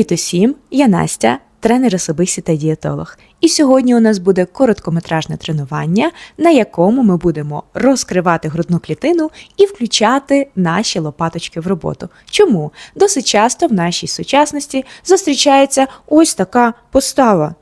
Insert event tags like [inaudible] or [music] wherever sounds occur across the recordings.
Привіт усім! Я Настя, тренер особисті та дієтолог. І сьогодні у нас буде короткометражне тренування, на якому ми будемо розкривати грудну клітину і включати наші лопаточки в роботу. Чому? Досить часто в нашій сучасності зустрічається ось така постава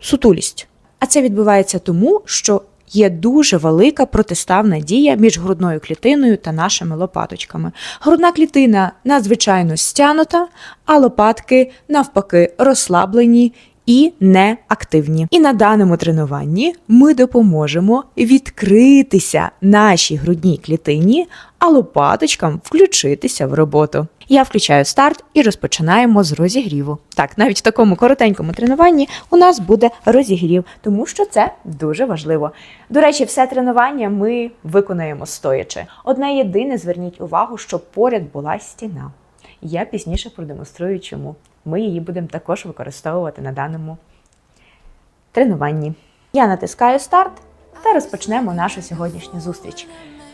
сутулість. А це відбувається тому, що є дуже велика протиставна дія між грудною клітиною та нашими лопаточками. Грудна клітина надзвичайно стянута, а лопатки навпаки розслаблені. І неактивні. І на даному тренуванні ми допоможемо відкритися нашій грудній клітині, а лопаточкам включитися в роботу. Я включаю старт і розпочинаємо з розігріву. Так, навіть в такому коротенькому тренуванні у нас буде розігрів, тому що це дуже важливо. До речі, все тренування ми виконаємо стоячи. Одне єдине зверніть увагу, щоб поряд була стіна. Я пізніше продемонструю, чому. Ми її будемо також використовувати на даному тренуванні. Я натискаю старт та розпочнемо нашу сьогоднішню зустріч.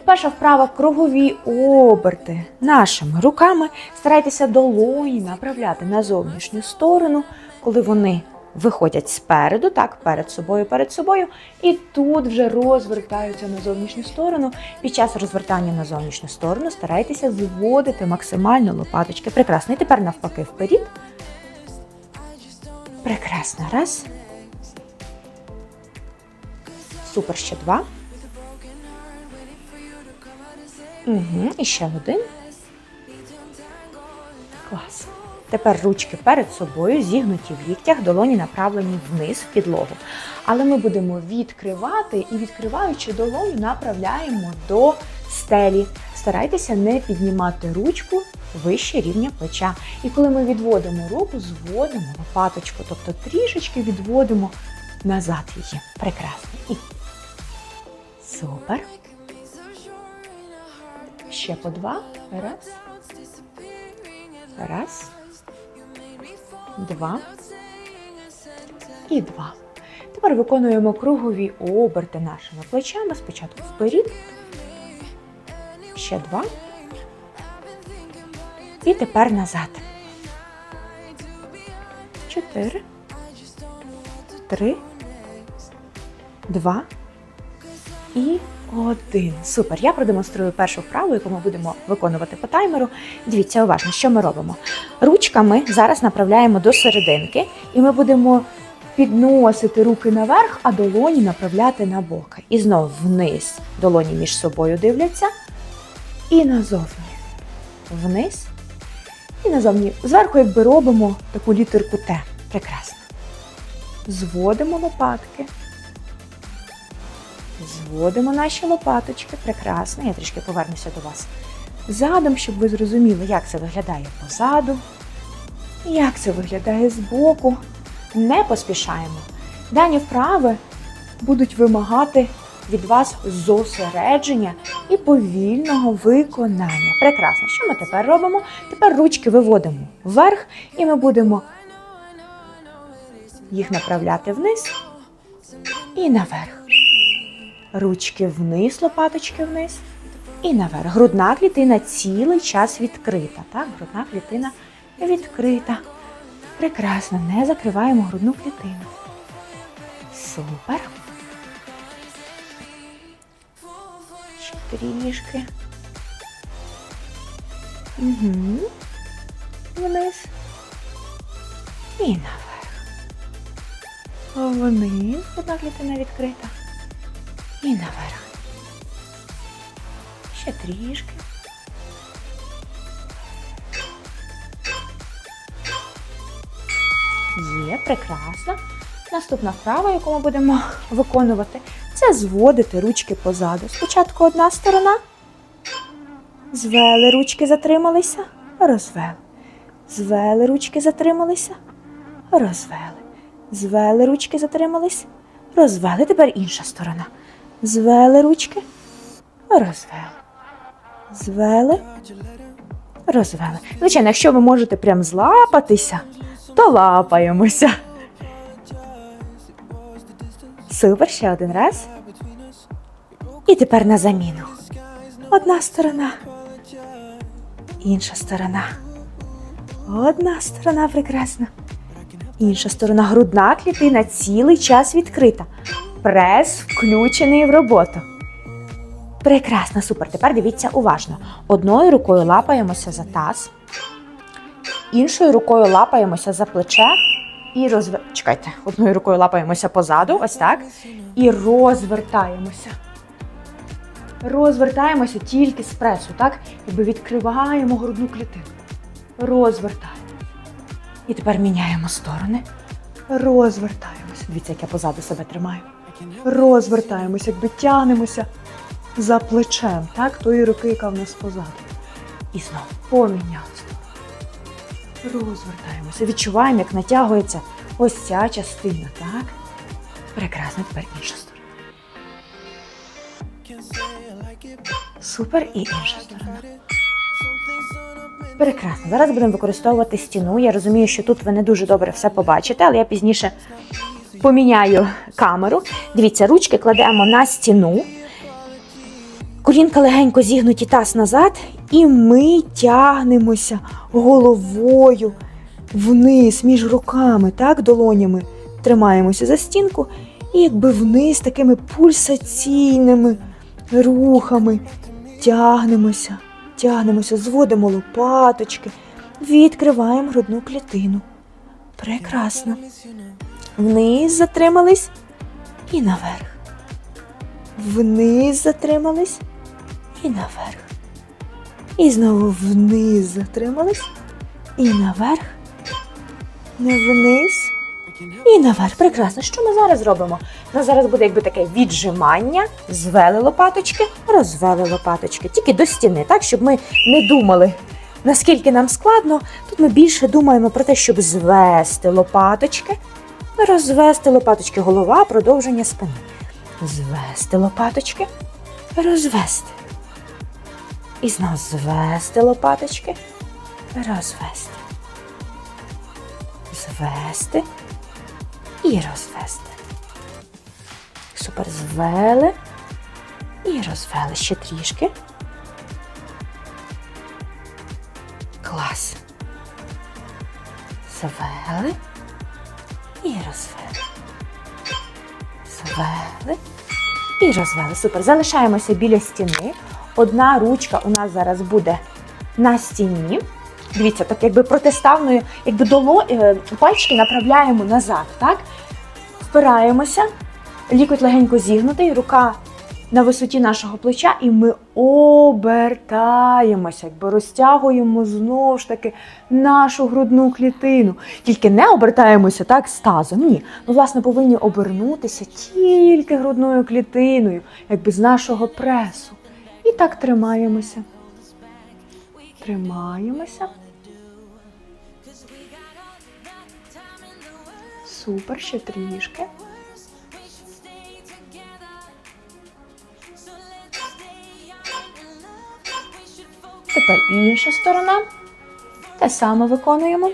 Перша вправа кругові оберти нашими руками. Старайтеся долоні направляти на зовнішню сторону, коли вони виходять спереду, так, перед собою, перед собою, і тут вже розвертаються на зовнішню сторону. Під час розвертання на зовнішню сторону старайтеся зводити максимально лопаточки. Прекрасно. І тепер навпаки вперед. Прекрасно. Раз. Супер ще два. Угу, і ще один. Клас. Тепер ручки перед собою, зігнуті в ліктях, долоні направлені вниз в підлогу. Але ми будемо відкривати і, відкриваючи долоню, направляємо до стелі. Старайтеся не піднімати ручку вище рівня плеча. І коли ми відводимо руку, зводимо лопаточку, тобто трішечки відводимо назад її. Прекрасно. І супер. Ще по два. Раз. Раз. Два. І два. Тепер виконуємо кругові оберти нашими плечами. Спочатку вперед. Ще два. І тепер назад. Чотири. Три. Два. І один. Супер. Я продемонструю першу вправу, яку ми будемо виконувати по таймеру. Дивіться уважно, що ми робимо. Ручками зараз направляємо до серединки, і ми будемо підносити руки наверх, а долоні направляти на боки. І знову вниз. Долоні між собою дивляться. І назовні. Вниз. І назовні. Зверху, якби робимо таку літерку Т. Прекрасно. Зводимо лопатки. Зводимо наші лопаточки. Прекрасно. Я трішки повернуся до вас задом, щоб ви зрозуміли, як це виглядає позаду, як це виглядає збоку. Не поспішаємо. Дані вправи будуть вимагати від вас зосередження і повільного виконання. Прекрасно. Що ми тепер робимо? Тепер ручки виводимо вверх, і ми будемо їх направляти вниз і наверх. Ручки вниз, лопаточки вниз і наверх. Грудна клітина цілий час відкрита. Так, грудна клітина відкрита. Прекрасно, не закриваємо грудну клітину. Супер. Трішки. Угу. Вниз. І наверх. Вниз. Грудна клітина відкрита. І наверх. Трішки. Є, прекрасно. Наступна вправа, яку ми будемо [laughs] виконувати, це зводити ручки позаду. Спочатку одна сторона. Звели ручки, затрималися, розвели. Звели ручки, затрималися, розвели. Звели ручки, затримались, розвели. Тепер інша сторона. Звели ручки, розвели. Звели, розвели. Звичайно, якщо ви можете прям злапатися, то лапаємося. Супер, ще один раз. І тепер на заміну. Одна сторона, інша сторона. Одна сторона прекрасна. Інша сторона грудна клітина цілий час відкрита. Прес включений в роботу. Прекрасно, супер. Тепер дивіться уважно. Одною рукою лапаємося за таз, іншою рукою лапаємося за плече і розв... Чекайте, одною рукою лапаємося позаду, ось так. І розвертаємося. Розвертаємося тільки з пресу, так? Якби відкриваємо грудну клітину. Розвертаємо. І тепер міняємо сторони. Розвертаємося. Дивіться, як я позаду себе тримаю. Розвертаємося, якби тягнемося за плечем, так? Тої руки, яка в нас позаду. І знову поміняли сторону. Розвертаємося. Відчуваємо, як натягується ось ця частина, так? Прекрасно, тепер інша сторона. Супер і інша сторона. Прекрасно. Зараз будемо використовувати стіну. Я розумію, що тут ви не дуже добре все побачите, але я пізніше поміняю камеру. Дивіться, ручки кладемо на стіну. Колінка легенько зігнуті таз назад, і ми тягнемося головою вниз між руками, так, долонями. Тримаємося за стінку і якби вниз такими пульсаційними рухами тягнемося, тягнемося, зводимо лопаточки, відкриваємо грудну клітину. Прекрасно. Вниз затримались і наверх. Вниз затримались і наверх. І знову вниз затримались і наверх. Вниз і наверх. Прекрасно. Що ми зараз робимо? У нас зараз буде якби таке віджимання, звели лопаточки, розвели лопаточки. Тільки до стіни, так, щоб ми не думали, наскільки нам складно. Тут ми більше думаємо про те, щоб звести лопаточки, розвести лопаточки, голова, продовження спини. Звести лопаточки, розвести. І знову звести лопаточки, розвести. Звести і розвести. Супер, звели і розвели ще трішки. Клас. Звели і розвели. Звели і розвели. Супер. Залишаємося біля стіни. Одна ручка у нас зараз буде на стіні. Дивіться, так якби протиставною, якби доло, е, пальчики направляємо назад, так? Впираємося, лікоть легенько зігнутий, рука на висоті нашого плеча, і ми обертаємося, якби розтягуємо знову ж таки нашу грудну клітину. Тільки не обертаємося так з. Ні. Ми, власне, повинні обернутися тільки грудною клітиною, якби з нашого пресу. І так тримаємося. Тримаємося. Супер, ще трішки. Тепер інша сторона. Те саме виконуємо.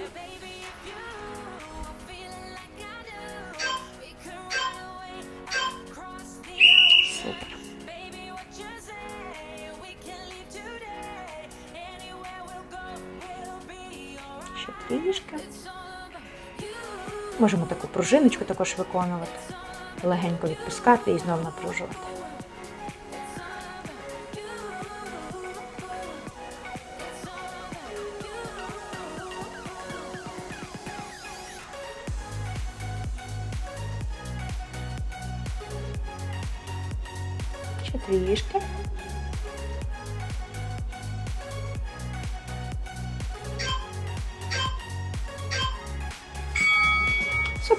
Пружиночку також виконувати. Легенько відпускати і знову напружувати. Ще трішки.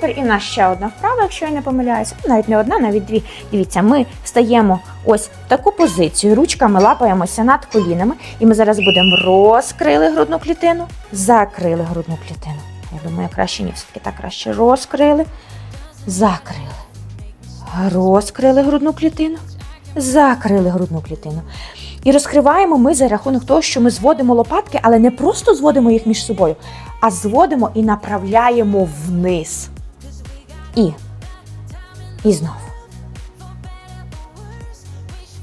Супер, і в нас ще одна вправа, якщо я не помиляюся. Ну, Навіть не одна, навіть дві. Дивіться, ми стаємо ось в таку позицію, ручками лапаємося над колінами, і ми зараз будемо розкрили грудну клітину, закрили грудну клітину. Я думаю, краще ні, все-таки так краще розкрили, закрили. Розкрили грудну клітину, закрили грудну клітину. І розкриваємо ми за рахунок того, що ми зводимо лопатки, але не просто зводимо їх між собою, а зводимо і направляємо вниз. І. І знову.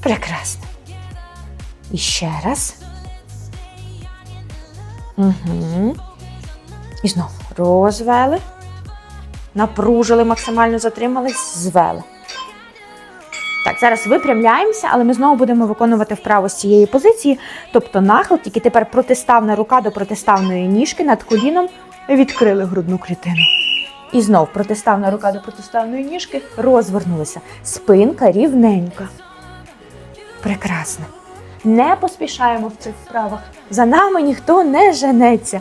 Прекрасно. І ще раз. Угу. І знову розвели. Напружили, максимально затримались, звели. Так, зараз випрямляємося, але ми знову будемо виконувати вправо з цієї позиції. Тобто нахил, тільки тепер протиставна рука до протиставної ніжки над коліном відкрили грудну клітину. І знов протиставна рука до протиставної ніжки розвернулися. Спинка рівненька. Прекрасно. Не поспішаємо в цих вправах. За нами ніхто не женеться.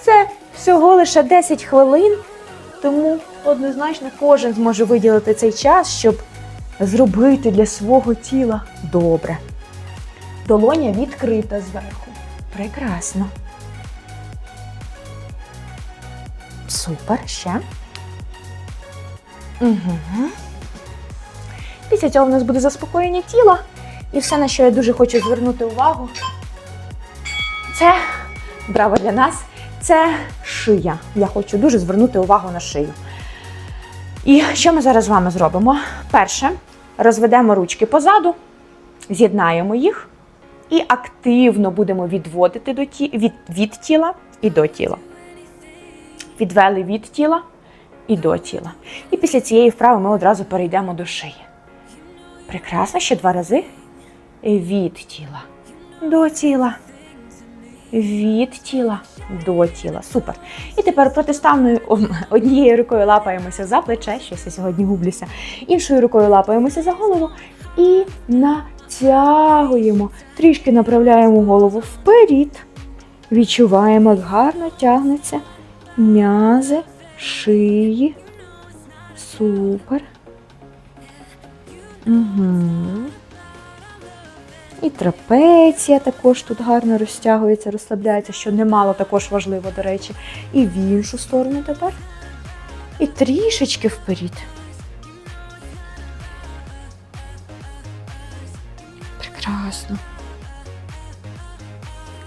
Це всього лише 10 хвилин, тому однозначно кожен зможе виділити цей час, щоб зробити для свого тіла добре. Долоня відкрита зверху. Прекрасно. Супер. Ще. Угу. Після цього в нас буде заспокоєння тіла. І все, на що я дуже хочу звернути увагу, це браво для нас, це шия. Я хочу дуже звернути увагу на шию. І що ми зараз з вами зробимо? Перше, розведемо ручки позаду, з'єднаємо їх і активно будемо відводити до ті, від, від тіла і до тіла. Відвели від тіла і до тіла. І після цієї вправи ми одразу перейдемо до шиї. Прекрасно, ще два рази. Від тіла до тіла. Від тіла до тіла. Супер. І тепер протиставною однією рукою лапаємося за плече, щось я сьогодні гублюся. Іншою рукою лапаємося за голову і натягуємо. Трішки направляємо голову вперед. Відчуваємо, як гарно тягнуться м'язи, шиї. Супер. Угу. І трапеція також тут гарно розтягується, розслабляється, що немало також важливо, до речі. І в іншу сторону тепер. І трішечки вперед.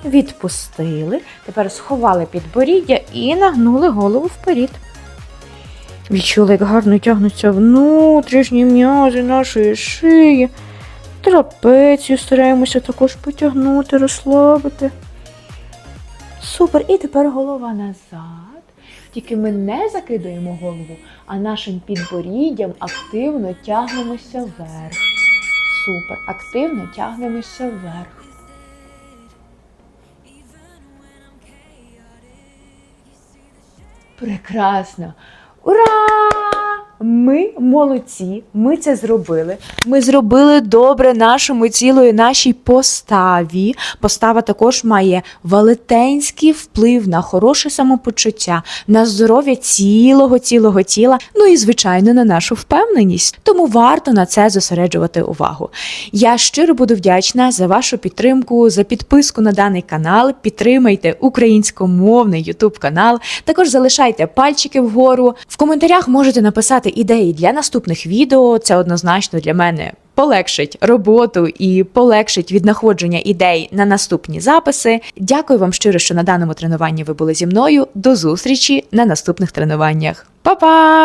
Відпустили. Тепер сховали підборіддя і нагнули голову вперед. Відчули, як гарно тягнуться внутрішні м'язи нашої шиї. Трапецію стараємося також потягнути, розслабити. Супер. І тепер голова назад. Тільки ми не закидуємо голову, а нашим підборіддям активно тягнемося вверх. Супер. Активно тягнемося вверх. Прекрасно. Ура! Ми молодці, ми це зробили. Ми зробили добре нашому і нашій поставі. Постава також має велетенський вплив на хороше самопочуття, на здоров'я цілого цілого тіла, ну і звичайно на нашу впевненість. Тому варто на це зосереджувати увагу. Я щиро буду вдячна за вашу підтримку, за підписку на даний канал. Підтримайте українськомовний YouTube канал. Також залишайте пальчики вгору. В коментарях можете написати ідеї для наступних відео. Це однозначно для мене полегшить роботу і полегшить віднаходження ідей на наступні записи. Дякую вам щиро, що на даному тренуванні ви були зі мною. До зустрічі на наступних тренуваннях. Па-па!